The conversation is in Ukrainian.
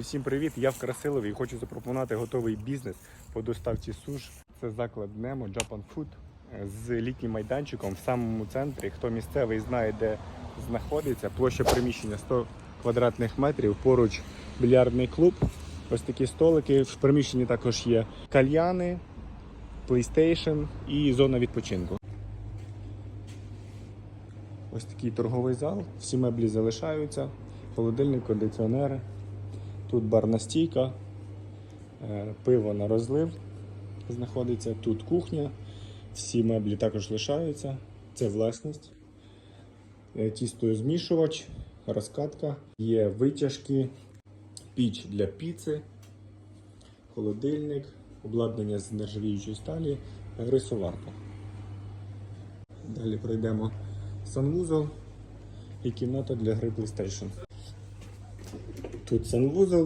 Всім привіт! Я в Красилові і хочу запропонувати готовий бізнес по доставці суш. Це заклад Немо Japan Food е, з літнім майданчиком в самому центрі. Хто місцевий знає, де знаходиться. Площа приміщення 100 квадратних метрів. Поруч більярдний клуб. Ось такі столики. В приміщенні також є кальяни, PlayStation і зона відпочинку. Ось такий торговий зал. Всі меблі залишаються. Холодильник, кондиціонери. Тут барна стійка, е, пиво на розлив знаходиться. Тут кухня. Всі меблі також лишаються. Це власність. Е, Тістозмішувач, розкатка. Є витяжки, піч для піци, холодильник, обладнання з нержавіючої сталі, рисоварка. Далі пройдемо санвузол і кімната для гри PlayStation. Тут санвузол,